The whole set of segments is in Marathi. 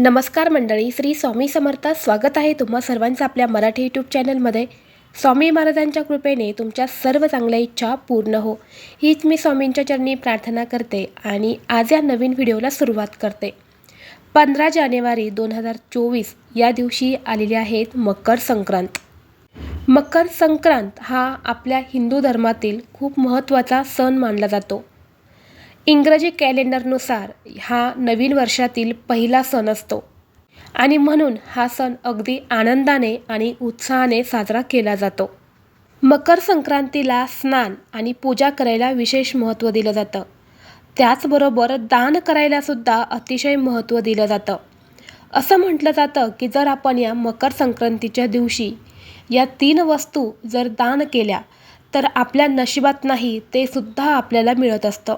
नमस्कार मंडळी श्री स्वामी समर्थ स्वागत आहे तुम्हा सर्वांचं आपल्या मराठी यूट्यूब चॅनलमध्ये. स्वामी महाराजांच्या कृपेने तुमच्या सर्व चांगल्या इच्छा पूर्ण हो. हीच मी स्वामींच्या चरणी प्रार्थना करते आणि आज या नवीन व्हिडिओला सुरुवात करते. पंधरा जानेवारी दोन हजार चोवीस या दिवशी आलेले आहेत मकर संक्रांत. मकर संक्रांत हा आपल्या हिंदू धर्मातील खूप महत्त्वाचा सण मानला जातो. इंग्रजी कॅलेंडरनुसार हा नवीन वर्षातील पहिला सण असतो. आणि म्हणून हा सण अगदी आनंदाने आणि उत्साहाने साजरा केला जातो. मकर संक्रांतीला स्नान आणि पूजा करायला विशेष महत्त्व दिलं जातं. त्याचबरोबर दान करायलासुद्धा अतिशय महत्त्व दिलं जातं. असं म्हटलं जातं की जर आपण या मकर संक्रांतीच्या दिवशी या तीन वस्तू जर दान केल्या तर आपल्या नशिबात नाही ते सुद्धा आपल्याला मिळत असतं.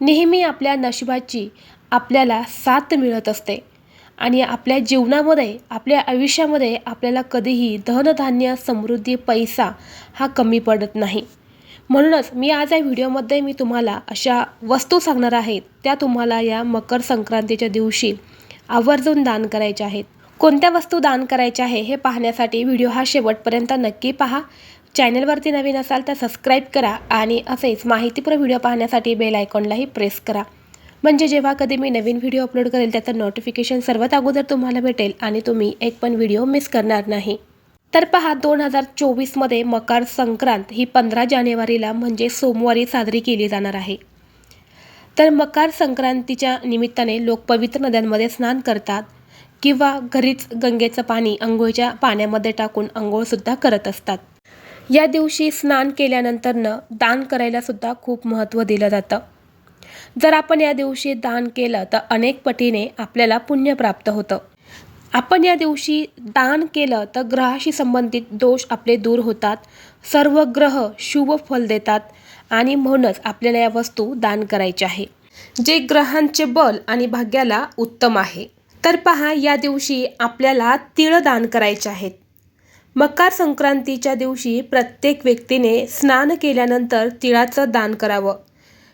नेहमी आपल्या नशिबाची आपल्याला साथ मिळत असते. आणि आपल्या जीवनामध्ये आपल्या आयुष्यामध्ये आपल्याला कधीही धनधान्य समृद्धी पैसा हा कमी पडत नाही. म्हणूनच मी आज या व्हिडिओमध्ये मी तुम्हाला अशा वस्तू सांगणार आहेत त्या तुम्हाला या मकर संक्रांतीच्या दिवशी आवर्जून दान करायच्या आहेत. कोणत्या वस्तू दान करायच्या आहे हे पाहण्यासाठी व्हिडिओ हा शेवटपर्यंत नक्की पहा. चॅनलवरती नवीन असाल तर सबस्क्राईब करा आणि असेच माहितीपूर्ण व्हिडिओ पाहण्यासाठी बेल आयकॉनलाही प्रेस करा. म्हणजे जेव्हा कधी मी नवीन व्हिडिओ अपलोड करेल त्याचं नोटिफिकेशन सर्वात अगोदर तुम्हाला भेटेल आणि तुम्ही एक पण व्हिडिओ मिस करणार नाही. तर पहा दोन हजार चोवीसमध्ये मकर संक्रांत ही पंधरा जानेवारीला म्हणजे सोमवारी साजरी केली जाणार आहे. तर मकर संक्रांतीच्या निमित्ताने लोक पवित्र नद्यांमध्ये स्नान करतात किंवा घरीच गंगेचं पाणी अंघोळीच्या पाण्यामध्ये टाकून आंघोळसुद्धा करत असतात. या दिवशी स्नान केल्यानंतरनं दान करायलासुद्धा खूप महत्त्व दिलं जातं. जर आपण या दिवशी दान केलं तर अनेक पटीने आपल्याला पुण्य प्राप्त होतं. आपण या दिवशी दान केलं तर ग्रहाशी संबंधित दोष आपले दूर होतात सर्व ग्रह शुभ फल देतात आणि म्हणूनच आपल्याला या वस्तू दान करायच्या आहे जे ग्रहांचे बल आणि भाग्याला उत्तम आहे. तर पहा या दिवशी आपल्याला तिळ दान करायचे आहेत. मकर संक्रांतीच्या दिवशी प्रत्येक व्यक्तीने स्नान केल्यानंतर तिळाचं दान करावं.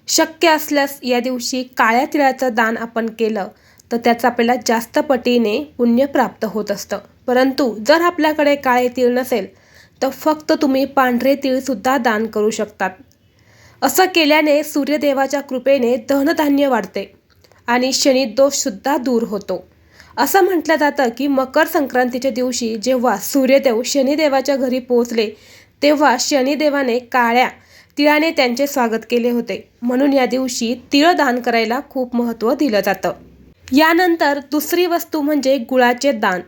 शक्य असल्यास या दिवशी काळ्या तिळाचं दान आपण केलं तर त्याचं आपल्याला जास्त पटीने पुण्य प्राप्त होत असतं. परंतु जर आपल्याकडे काळे तीळ नसेल तर फक्त तुम्ही पांढरे तीळसुद्धा दान करू शकतात. असं केल्याने सूर्यदेवाच्या कृपेने धनधान्य वाढते आणि शनिदोषसुद्धा दूर होतो. असं म्हटलं जातं की मकर संक्रांतीच्या दिवशी जेव्हा सूर्यदेव शनिदेवाच्या घरी पोहोचले तेव्हा शनिदेवाने काळ्या तिळाने त्यांचे स्वागत केले होते. म्हणून या दिवशी तिळ दान करायला खूप महत्त्व दिलं जातं. यानंतर दुसरी वस्तू म्हणजे गुळाचे दान.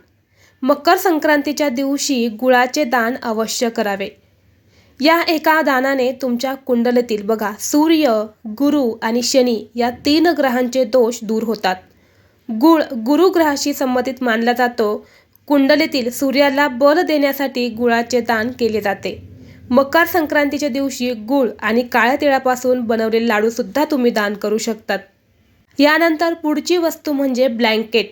मकर संक्रांतीच्या दिवशी गुळाचे दान अवश्य करावे. या एका दानाने तुमच्या कुंडलीतील बघा सूर्य गुरु आणि शनी या तीन ग्रहांचे दोष दूर होतात. गुळ गुरुग्रहाशी संबंधित मानला जातो. कुंडलीतील सूर्याला बल देण्यासाठी गुळाचे दान केले जाते. मकर संक्रांतीच्या दिवशी गुळ आणि काळ्या तिळापासून बनवलेले लाडूसुद्धा तुम्ही दान करू शकतात. यानंतर पुढची वस्तू म्हणजे ब्लँकेट.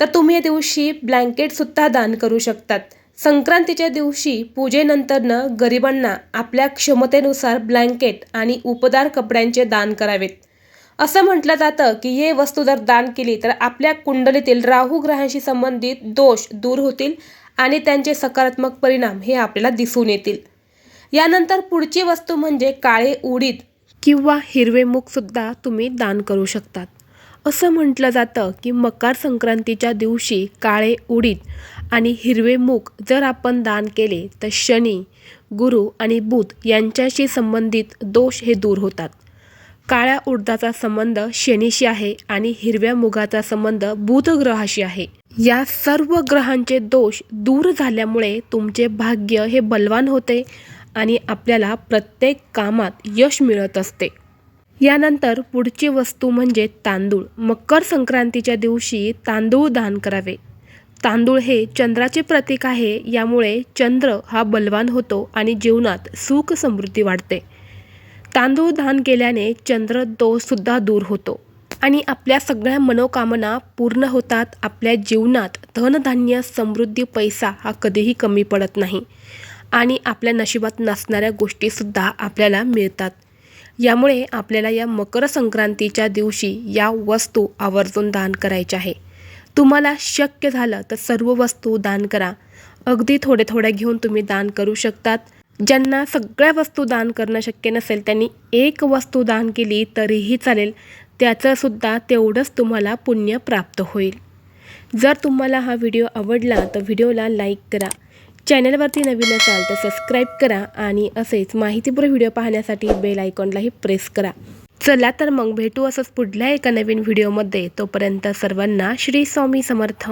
तर तुम्ही या दिवशी ब्लँकेटसुद्धा दान करू शकतात. संक्रांतीच्या दिवशी पूजेनंतरनं गरिबांना आपल्या क्षमतेनुसार ब्लँकेट आणि उपदार कपड्यांचे दान करावेत. असं म्हटलं जातं की हे वस्तू जर दान केली तर आपल्या कुंडलीतील राहू ग्रहांशी संबंधित दोष दूर होतील आणि त्यांचे सकारात्मक परिणाम हे आपल्याला दिसून येतील. यानंतर पुढची वस्तू म्हणजे काळे उडीद किंवा हिरवे मूगसुद्धा तुम्ही दान करू शकतात. असं म्हटलं जातं की मकर संक्रांतीच्या दिवशी काळे उडीद आणि हिरवे मूग जर आपण दान केले तर शनी गुरु आणि बुध यांच्याशी संबंधित दोष हे दूर होतात. काळ्या उडदाचा संबंध शनीशी आहे आणि हिरव्या मुगाचा संबंध बुध ग्रहाशी आहे. या सर्व ग्रहांचे दोष दूर झाल्यामुळे तुमचे भाग्य हे बलवान होते आणि आपल्याला प्रत्येक कामात यश मिळत असते. यानंतर पुढची वस्तू म्हणजे तांदूळ. मकर संक्रांतीच्या दिवशी तांदूळ दान करावे. तांदूळ हे चंद्राचे प्रतीक आहे यामुळे चंद्र हा बलवान होतो आणि जीवनात सुख समृद्धी वाढते. तांदूळ दान केल्याने चंद्र दोषसुद्धा दूर होतो. आणि आपल्या सगळ्या मनोकामना पूर्ण होतात आपल्या जीवनात. धनधान्य समृद्धी पैसा हा कधीही कमी पडत नाही. आणि आपल्या नशिबात नसणाऱ्या गोष्टीसुद्धा आपल्याला मिळतात. यामुळे आपल्याला या मकर संक्रांतीच्या दिवशी या वस्तू आवर्जून दान करायच्या आहे. तुम्हाला शक्य झालं तर सर्व वस्तू दान करा. अगदी थोडे थोडे घेऊन तुम्ही दान करू शकतात. ज्यांना सगळ्या वस्तू दान करणं शक्य नसेल त्यांनी एक वस्तू दान केली तरीही चालेल. त्याचंसुद्धा तेवढंच तुम्हाला पुण्य प्राप्त होईल. जर तुम्हाला हा व्हिडिओ आवडला तर व्हिडिओला लाईक करा. चॅनलवरती नवीन असाल तर सबस्क्राईब करा आणि असेच माहितीपूर व्हिडिओ पाहण्यासाठी बेल आयकॉनलाही प्रेस करा. चला तर मग भेटू असंच पुढल्या एका नवीन व्हिडिओमध्ये. तोपर्यंत सर्वांना श्री स्वामी समर्थ.